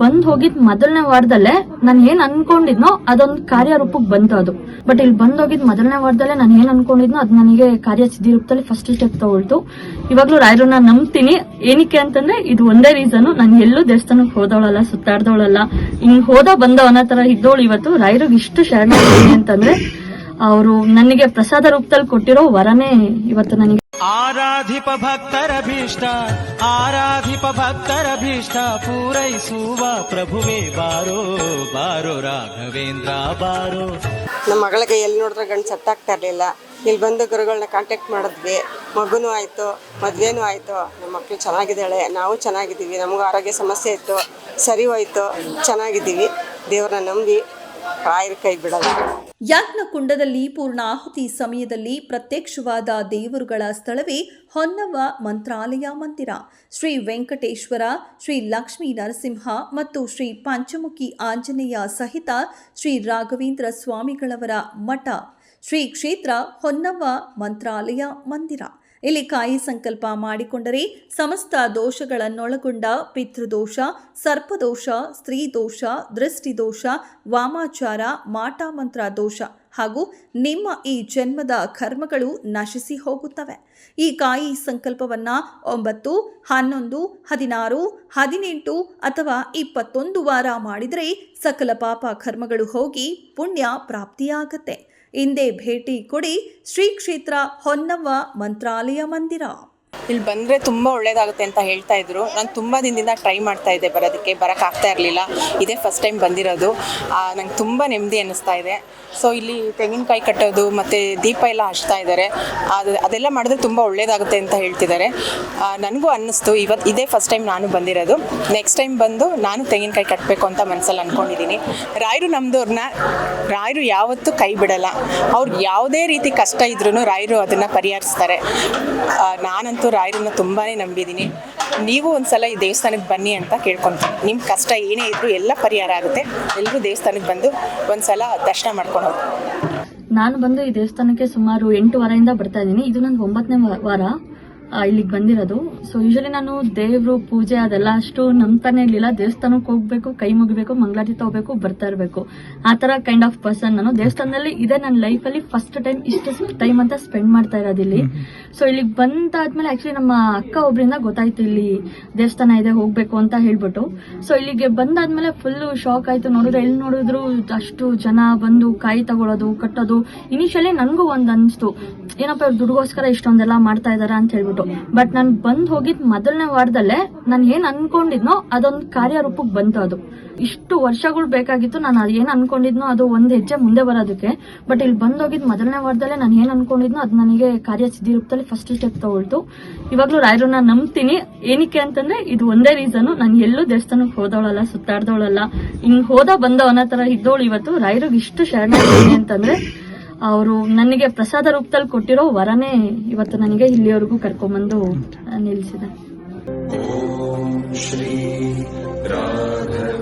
ಬಂದ್ ಹೋಗಿದ್ ಮೊದಲನೇ ವಾರದಲ್ಲೇ ನಾನು ಏನ್ ಅನ್ಕೊಂಡಿದ್ನೋ ಅದೊಂದು ಕಾರ್ಯರೂಪಕ್ಕೆ ಬಂತು ಅದು. ಬಟ್ ಇಲ್ಲಿ ಬಂದ್ ಹೋಗಿದ್ ಮೊದಲನೇ ವಾರದಲ್ಲೇ ನಾನು ಏನ್ ಅನ್ಕೊಂಡಿದ್ನೋ ಅದು ನನಗೆ ಕಾರ್ಯ ಸಿದ್ಧಿ ರೂಪದಲ್ಲಿ ಫಸ್ಟ್ ಸ್ಟೆಪ್ ತಗೊಳ್ತು. ಇವಾಗ್ಲೂ ರಾಯರನ್ನ ನಂಬ್ತೀನಿ. ಏನಕ್ಕೆ ಅಂತಂದ್ರೆ ಇದು ಒಂದೇ ರೀಸನ್ ನಾನು ಎಲ್ಲೂ ದೇವಸ್ಥಾನಕ್ಕೆ ಹೋದವಳಲ್ಲ, ಸುತ್ತಾಡ್ದವಳಲ್ಲ. ಹಿಂಗ್ ಹೋದ ಬಂದ ಅನ್ನೋ ತರ ಇದ್ದವಳು ಇವತ್ತು. ರಾಯರಿಗೆ ಇಷ್ಟು ಶರಣ ಅಂತಂದ್ರೆ, ಅವರು ನನಗೆ ಪ್ರಸಾದ ರೂಪದಲ್ಲಿ ಕೊಟ್ಟಿರೋ ವರನೇ ಇವತ್ತು ನನಗೆ ಆರಾಧಿಪ ಭಕ್ತರ ಭೀಷ್ಟ, ಆರಾಧಿಪ ಭಕ್ತರ ಭೀಷ್ಟ, ಪೂರೈಸುವ ಪ್ರಭುವೇ ಬಾರೋ ಬಾರೋ ರಾಘವೇಂದ್ರ, ಬಾರೋ. ನಮ್ಮ ಮಗಳಿಗೆ ಎಲ್ಲಿ ನೋಡಿದ್ರೆ ಗಂಡು ಸತ್ತಾಗ್ತಾ ಇರಲಿಲ್ಲ. ಇಲ್ಲಿ ಬಂದು ಗುರುಗಳನ್ನ ಕಾಂಟ್ಯಾಕ್ಟ್ ಮಾಡಿದ್ವಿ. ಮಗುನೂ ಆಯಿತು, ಮದುವೆನೂ ಆಯಿತು. ನಮ್ಮ ಮಕ್ಕಳು ಚೆನ್ನಾಗಿದ್ದಾಳೆ, ನಾವು ಚೆನ್ನಾಗಿದ್ದೀವಿ, ನಮಗೂ ಆರೋಗ್ಯ ಸಮಸ್ಯೆ ಇತ್ತು, ಸರಿ ಹೋಯ್ತು, ಚೆನ್ನಾಗಿದ್ದೀವಿ. ದೇವ್ರನ್ನ ನಂಬಿ ರಾಯರ ಕೈ ಬಿಡಲ್ಲ. ಯಾಜ್ಞ ಕುಂಡದಲ್ಲಿ ಪೂರ್ಣಾಹುತಿ ಸಮಯದಲ್ಲಿ ಪ್ರತ್ಯಕ್ಷವಾದ ದೇವರುಗಳ ಸ್ಥಳವೇ ಹೊನ್ನವ ಮಂತ್ರಾಲಯ ಮಂದಿರ. ಶ್ರೀ ವೆಂಕಟೇಶ್ವರ, ಶ್ರೀ ಲಕ್ಷ್ಮೀ ನರಸಿಂಹ ಮತ್ತು ಶ್ರೀ ಪಂಚಮುಖಿ ಆಂಜನೇಯ ಸಹಿತ ಶ್ರೀ ರಾಘವೇಂದ್ರ ಸ್ವಾಮಿಗಳವರ ಮಠ. ಶ್ರೀ ಕ್ಷೇತ್ರ ಹೊನ್ನವ ಮಂತ್ರಾಲಯ ಮಂದಿರ. ಇಲ್ಲಿ ಕಾಯಿ ಸಂಕಲ್ಪ ಮಾಡಿಕೊಂಡರೆ ಸಮಸ್ತ ದೋಷಗಳನ್ನೊಳಗೊಂಡ ಪಿತೃದೋಷ, ಸರ್ಪದೋಷ ಸ್ತ್ರೀ ದೋಷ ದೃಷ್ಟಿದೋಷ, ವಾಮಾಚಾರ, ಮಾಟಮಂತ್ರ ದೋಷ ಹಾಗೂ ನಿಮ್ಮ ಈ ಜನ್ಮದ ಕರ್ಮಗಳು ನಶಿಸಿ ಹೋಗುತ್ತವೆ. ಈ ಕಾಯಿ ಸಂಕಲ್ಪವನ್ನ ಒಂಬತ್ತು, ಹನ್ನೊಂದು, ಹದಿನಾರು, ಹದಿನೆಂಟು ಅಥವಾ ಇಪ್ಪತ್ತೊಂದು ವಾರ ಮಾಡಿದರೆ ಸಕಲ ಪಾಪ ಕರ್ಮಗಳು ಹೋಗಿ ಪುಣ್ಯ ಪ್ರಾಪ್ತಿಯಾಗತ್ತೆ. ಹಿಂದೆ ಭೇಟಿ ಕೊಡಿ ಶ್ರೀ ಕ್ಷೇತ್ರ ಹೊನ್ನವ್ವ ಮಂತ್ರಾಲಯ ಮಂದಿರ. ಇಲ್ಲಿ ಬಂದರೆ ತುಂಬ ಒಳ್ಳೇದಾಗುತ್ತೆ ಅಂತ ಹೇಳ್ತಾ ಇದ್ರು. ನಾನು ತುಂಬ ದಿನದಿಂದ ಟ್ರೈ ಮಾಡ್ತಾ ಇದ್ದೆ ಬರೋದಕ್ಕೆ ಬರೋಕ್ಕಾಗ್ತಾ ಇರಲಿಲ್ಲ. ಇದೇ ಫಸ್ಟ್ ಟೈಮ್ ಬಂದಿರೋದು. ನಂಗೆ ತುಂಬ ನೆಮ್ಮದಿ ಅನ್ನಿಸ್ತಾ ಇದೆ. ಸೊ ಇಲ್ಲಿ ತೆಂಗಿನಕಾಯಿ ಕಟ್ಟೋದು, ಮತ್ತು ದೀಪ ಎಲ್ಲ ಹಚ್ತಾ ಇದ್ದಾರೆ. ಅದು, ಅದೆಲ್ಲ ಮಾಡಿದ್ರೆ ತುಂಬ ಒಳ್ಳೇದಾಗುತ್ತೆ ಅಂತ ಹೇಳ್ತಿದ್ದಾರೆ. ನನಗೂ ಅನ್ನಿಸ್ತು. ಇವತ್ತು ಇದೇ ಫಸ್ಟ್ ಟೈಮ್ ನಾನು ಬಂದಿರೋದು. ನೆಕ್ಸ್ಟ್ ಟೈಮ್ ಬಂದು ನಾನು ತೆಂಗಿನಕಾಯಿ ಕಟ್ಟಬೇಕು ಅಂತ ಮನಸ್ಸಲ್ಲಿ ಅಂದ್ಕೊಂಡಿದ್ದೀನಿ ರಾಯರು ನಮ್ಮದವ್ರನ್ನ ರಾಯರು ಯಾವತ್ತೂ ಕೈ ಬಿಡಲ್ಲ. ಅವ್ರಿಗೆ ಯಾವುದೇ ರೀತಿ ಕಷ್ಟ ಇದ್ರೂ ರಾಯರು ಅದನ್ನು ಪರಿಹರಿಸ್ತಾರೆ. ನಾನಂತೂ ರಾಯರನ್ನ ತುಂಬಾ ನಂಬಿದ್ದೀನಿ. ನೀವು ಒಂದ್ಸಲ ಈ ದೇವಸ್ಥಾನಕ್ಕೆ ಬನ್ನಿ ಅಂತ ಕೇಳ್ಕೊತೀನಿ ನಿಮ್ಮ ಕಷ್ಟ ಏನೇ ಇದ್ರೂ ಎಲ್ಲ ಪರಿಹಾರ ಆಗುತ್ತೆ. ಎಲ್ಲರೂ ದೇವಸ್ಥಾನಕ್ಕೆ ಬಂದು ಒಂದ್ಸಲ ದರ್ಶನ ಮಾಡ್ಕೊಂಡು ಹೋಗಿ. ನಾನು ಬಂದು ಈ ದೇವಸ್ಥಾನಕ್ಕೆ ಸುಮಾರು ಎಂಟು ವಾರದಿಂದ ಬರ್ತಾ ಇದ್ದೀನಿ. ಇದು ನನ್ನ ಒಂಬತ್ತನೇ ವಾರ ಇಲ್ಲಿಗೆ ಬಂದಿರೋದು. ಸೊ ಯೂಶಲಿ ನಾನು ದೇವ್ರು ಪೂಜೆ ಅದೆಲ್ಲ ಅಷ್ಟು ನಂಬ್ತಾನೆ ಇರ್ಲಿಲ್ಲ. ದೇವಸ್ಥಾನಕ್ಕೆ ಹೋಗ್ಬೇಕು ಕೈ ಮುಗಿಬೇಕು ಮಂಗಳಾರತಿ ತಗೋಬೇಕು ಬರ್ತಾ ಇರಬೇಕು. ಆ ತರ ಕೈಂಡ್ ಆಫ್ ಪರ್ಸನ್ ನಾನು. ದೇವಸ್ಥಾನದಲ್ಲಿ ಇದೇ ನನ್ನ ಲೈಫಲ್ಲಿ ಫಸ್ಟ್ ಟೈಮ್ ಇಷ್ಟು ಟೈಮ್ ಅಂತ ಸ್ಪೆಂಡ್ ಮಾಡ್ತಾ ಇರೋದು ಇಲ್ಲಿ. ಸೊ ಇಲ್ಲಿಗೆ ಬಂದಾದ್ಮೇಲೆ ಆಕ್ಚುಲಿ ನಮ್ಮ ಅಕ್ಕ ಒಬ್ಬರಿಂದ ಗೊತ್ತಾಯ್ತು ಇಲ್ಲಿ ದೇವಸ್ಥಾನ ಇದೆ ಹೋಗ್ಬೇಕು ಅಂತ ಹೇಳ್ಬಿಟ್ಟು. ಸೊ ಇಲ್ಲಿಗೆ ಬಂದಾದ್ಮೇಲೆ ಫುಲ್ ಶಾಕ್ ಆಯ್ತು. ನೋಡಿದ್ರೆ ಎಲ್ಲಿ ನೋಡಿದ್ರು ಅಷ್ಟು ಜನ ಬಂದು ಕಾಯಿ ತಗೊಳ್ಳೋದು ಕಟ್ಟೋದು. ಇನಿಷಿಯಲಿ ನನಗೂ ಒಂದ್ ಅನ್ಸ್ತು. ಏನಪ್ಪ ಇವ್ರು ದುಡ್ಗೋಸ್ಕರ ಇಷ್ಟೊಂದೆಲ್ಲ ಮಾಡ್ತಾ ಇದಾರ ಅಂತ ಹೇಳ್ಬಿಟ್ಟು. ಬಟ್ ನಾನು ಬಂದ್ ಹೋಗಿದ್ ಮೊದಲನೇ ವಾರದಲ್ಲೇ ನಾನು ಏನ್ ಅನ್ಕೊಂಡಿದ್ನೋ ಅದೊಂದು ಕಾರ್ಯರೂಪಕ್ಕೆ ಬಂತು ಅದು. ಇಷ್ಟು ವರ್ಷಗಳು ಬೇಕಾಗಿತ್ತು ನಾನು ಏನ್ ಅನ್ಕೊಂಡಿದ್ನೋ ಅದು ಒಂದ್ ಹೆಜ್ಜೆ ಮುಂದೆ ಬರೋದಕ್ಕೆ. ಬಟ್ ಇಲ್ಲಿ ಬಂದ್ ಹೋಗಿದ್ ಮೊದಲನೇ ವಾರದಲ್ಲೇ ನಾನು ಏನ್ ಅನ್ಕೊಂಡಿದ್ನೋ ಅದು ನನಗೆ ಕಾರ್ಯ ಸಿದ್ಧಿ ರೂಪದಲ್ಲಿ ಫಸ್ಟ್ ಸ್ಟೆಪ್ ತಗೊಳ್ತು. ಇವಾಗ್ಲೂ ರಾಯರನ್ನ ನಂಬ್ತೀನಿ. ಏನಕ್ಕೆ ಅಂತಂದ್ರೆ ಇದು ಒಂದೇ ರೀಸನ್ ನಾನು ಎಲ್ಲೂ ದೇವಸ್ಥಾನಕ್ಕೆ ಹೋದವಳಲ್ಲ, ಸುತ್ತಾಡ್ದವಳಲ್ಲ. ಹಿಂಗ್ ಹೋದ ಬಂದ ತರ ಇದ್ದವಳು ಇವತ್ತು ರಾಯರಿಗೆ ಇಷ್ಟು ಶರಣ ಅಂತಂದ್ರೆ ಅವರು ನನಗೆ ಪ್ರಸಾದ ರೂಪದಲ್ಲಿ ಕೊಟ್ಟಿರೋ ವರನೇ ಇವತ್ತು ನನಗೆ ಇಲ್ಲಿವರೆಗೂ ಕರ್ಕೊಂಬಂದು ನಿಲ್ಲಿಸಿದೆ. ಶ್ರೀ ರಾಘವೇಂದ್ರಾಯ